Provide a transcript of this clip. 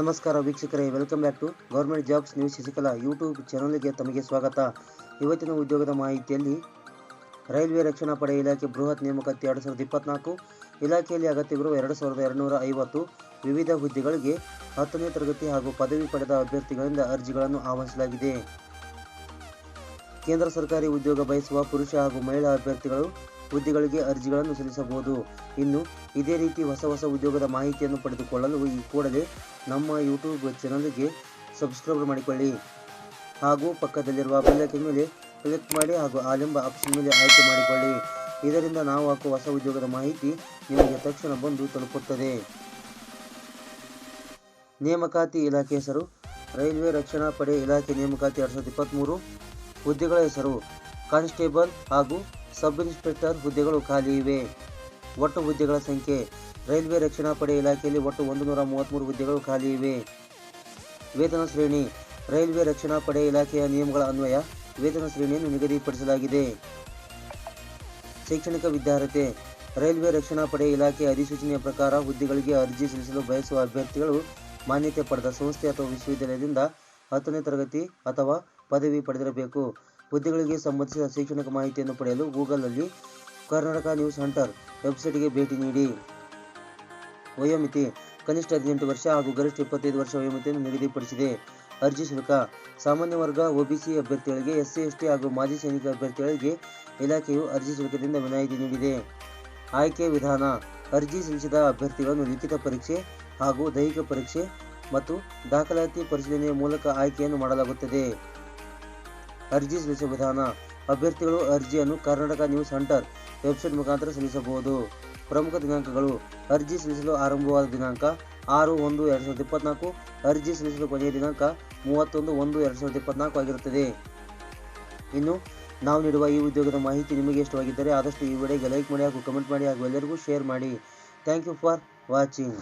ನಮಸ್ಕಾರ ವೀಕ್ಷಕರೇ welcome back to government jobs news Shashikala YouTube ಚಾನಲ್ಗೆ ತಮಗೆ ಸ್ವಾಗತ. ಇವತ್ತಿನ ಉದ್ಯೋಗದ ಮಾಹಿತಿಯಲ್ಲಿ ರೈಲ್ವೆ ರಕ್ಷಣಾ ಪಡೆ ಇಲಾಖೆ ಬೃಹತ್ ನೇಮಕಾತಿ ಎರಡು ಸಾವಿರದ ಇಪ್ಪತ್ನಾಲ್ಕು, ಇಲಾಖೆಯಲ್ಲಿ ಅಗತ್ಯವಿರುವ ಎರಡು ಸಾವಿರದ ಎರಡುನೂರ ಐವತ್ತು ವಿವಿಧ ಹುದ್ದೆಗಳಿಗೆ ಹತ್ತನೇ ತರಗತಿ ಹಾಗೂ ಪದವಿ ಪಡೆದ ಅಭ್ಯರ್ಥಿಗಳಿಂದ ಅರ್ಜಿಗಳನ್ನು ಆಹ್ವಾನಿಸಲಾಗಿದೆ. ಕೇಂದ್ರ ಸರ್ಕಾರಿ ಉದ್ಯೋಗ ಬಯಸುವ ಪುರುಷ ಹಾಗೂ ಮಹಿಳಾ ಅಭ್ಯರ್ಥಿಗಳು ಹುದ್ದೆಗಳಿಗೆ ಅರ್ಜಿಗಳನ್ನು ಸಲ್ಲಿಸಬಹುದು. ಇನ್ನು ಇದೇ ರೀತಿ ಹೊಸ ಹೊಸ ಉದ್ಯೋಗದ ಮಾಹಿತಿಯನ್ನು ಪಡೆದುಕೊಳ್ಳಲು ಈ ಕೂಡಲೇ ನಮ್ಮ ಯೂಟ್ಯೂಬ್ ಚಾನಲ್ಗೆ ಸಬ್ಸ್ಕ್ರೈಬ್ ಮಾಡಿಕೊಳ್ಳಿ. ಹಾಗೂ ಪಕ್ಕದಲ್ಲಿರುವ ಬೆಲ್ಲೈಕನ್ ಮೇಲೆ ಕ್ಲಿಕ್ ಮಾಡಿ ಹಾಗೂ ಆಲೆಂಬ ಆಪ್ಷನ್ ಮೇಲೆ ಆಯ್ಕೆ ಮಾಡಿಕೊಳ್ಳಿ. ಇದರಿಂದ ನಾವು ಹಾಕುವ ಹೊಸ ಉದ್ಯೋಗದ ಮಾಹಿತಿ ನಿಮಗೆ ತಕ್ಷಣ ಬಂದು ತಲುಪುತ್ತದೆ. ನೇಮಕಾತಿ ಇಲಾಖೆ ಹೆಸರು, ರೈಲ್ವೆ ರಕ್ಷಣಾ ಪಡೆ ಇಲಾಖೆ ನೇಮಕಾತಿ ಎರಡು ಸಾವಿರದ ಇಪ್ಪತ್ತ್ಮೂರು ಹುದ್ದೆಗಳ ಹೆಸರು, ಕಾನ್ಸ್ಟೇಬಲ್ ಹಾಗೂ ಸಬ್ ಇನ್ಸ್ಪೆಕ್ಟರ್ ಹುದ್ದೆಗಳು ಖಾಲಿ ಇವೆ. ಒಟ್ಟು ಹುದ್ದೆಗಳ ಸಂಖ್ಯೆ ರೈಲ್ವೆ ರಕ್ಷಣಾ ಪಡೆ ಇಲಾಖೆಯಲ್ಲಿ ಒಟ್ಟು ಒಂದು ನೂರ ಮೂವತ್ತ್ಮೂರು ಹುದ್ದೆಗಳು ಖಾಲಿ ಇವೆ. ವೇತನ ಶ್ರೇಣಿ ರೈಲ್ವೆ ರಕ್ಷಣಾ ಪಡೆ ಇಲಾಖೆಯ ನಿಯಮಗಳ ಅನ್ವಯ ವೇತನ ಶ್ರೇಣಿಯನ್ನು ನಿಗದಿಪಡಿಸಲಾಗಿದೆ. ಶೈಕ್ಷಣಿಕ ವಿದ್ಯಾರ್ಹತೆ ರೈಲ್ವೆ ರಕ್ಷಣಾ ಪಡೆ ಇಲಾಖೆಯ ಅಧಿಸೂಚನೆಯ ಪ್ರಕಾರ ಹುದ್ದೆಗಳಿಗೆ ಅರ್ಜಿ ಸಲ್ಲಿಸಲು ಬಯಸುವ ಅಭ್ಯರ್ಥಿಗಳು ಮಾನ್ಯತೆ ಪಡೆದ ಸಂಸ್ಥೆ ಅಥವಾ ವಿಶ್ವವಿದ್ಯಾಲಯದಿಂದ ಹತ್ತನೇ ತರಗತಿ ಅಥವಾ ಪದವಿ ಪಡೆದಿರಬೇಕು. ಹುದ್ದೆಗಳಿಗೆ ಸಂಬಂಧಿಸಿದ ಶೈಕ್ಷಣಿಕ ಮಾಹಿತಿಯನ್ನು ಪಡೆಯಲು ಗೂಗಲ್ನಲ್ಲಿ ಕರ್ನಾಟಕ ನ್ಯೂಸ್ ಹಂಟರ್ ವೆಬ್ಸೈಟ್ಗೆ ಭೇಟಿ ನೀಡಿ. ವಯೋಮಿತಿ ಕನಿಷ್ಠ ಹದಿನೆಂಟು ವರ್ಷ ಹಾಗೂ ಗರಿಷ್ಠ ಇಪ್ಪತ್ತೈದು ವರ್ಷ ವಯೋಮಿತಿಯನ್ನು ನಿಗದಿಪಡಿಸಿದೆ. ಅರ್ಜಿ ಶುಲ್ಕ ಸಾಮಾನ್ಯ ವರ್ಗ ಒಬಿಸಿ ಅಭ್ಯರ್ಥಿಗಳಿಗೆ, ಎಸ್ಸಿ, ಎಸ್ಟಿ ಹಾಗೂ ಮಾಜಿ ಸೈನಿಕ ಅಭ್ಯರ್ಥಿಗಳಿಗೆ ಇಲಾಖೆಯು ಅರ್ಜಿ ಶುಲ್ಕದಿಂದ ವಿನಾಯಿತಿ ನೀಡಿದೆ. ಆಯ್ಕೆ ವಿಧಾನ ಅರ್ಜಿ ಸಲ್ಲಿಸಿದ ಅಭ್ಯರ್ಥಿಗಳನ್ನು ಲಿಖಿತ ಪರೀಕ್ಷೆ ಹಾಗೂ ದೈಹಿಕ ಪರೀಕ್ಷೆ ಮತ್ತು ದಾಖಲಾತಿ ಪರಿಶೀಲನೆಯ ಮೂಲಕ ಆಯ್ಕೆಯನ್ನು ಮಾಡಲಾಗುತ್ತದೆ. ಅರ್ಜಿ ಸಲ್ಲಿಸುವ ವಿಧಾನ. ಅಭ್ಯರ್ಥಿಗಳು ಅರ್ಜಿಯನ್ನು ಕರ್ನಾಟಕ ನ್ಯೂಸ್ ಹಂಟರ್ ವೆಬ್ಸೈಟ್ ಮುಖಾಂತರ ಸಲ್ಲಿಸಬಹುದು. ಪ್ರಮುಖ ದಿನಾಂಕಗಳು. ಅರ್ಜಿ ಸಲ್ಲಿಸಲು ಆರಂಭವಾದ ದಿನಾಂಕ ಆರು ಒಂದು ಎರಡು ಸಾವಿರದ ಇಪ್ಪತ್ನಾಲ್ಕು. ಅರ್ಜಿ ಸಲ್ಲಿಸಲು ಕೊನೆಯ ದಿನಾಂಕ ಮೂವತ್ತೊಂದು ಒಂದು ಎರಡು ಸಾವಿರದ ಇಪ್ಪತ್ನಾಲ್ಕು ಆಗಿರುತ್ತದೆ. ಇನ್ನು ನಾವು ನೀಡುವ ಈ ಉದ್ಯೋಗದ ಮಾಹಿತಿ ನಿಮಗೆ ಇಷ್ಟವಾಗಿದ್ದರೆ ಆದಷ್ಟು ಈ ವಿಡಿಯೋಗೆ ಲೈಕ್ ಮಾಡಿ ಹಾಗೂ ಕಮೆಂಟ್ ಮಾಡಿ ಹಾಗೂ ಎಲ್ಲರಿಗೂ ಶೇರ್ ಮಾಡಿ. Thank you for watching.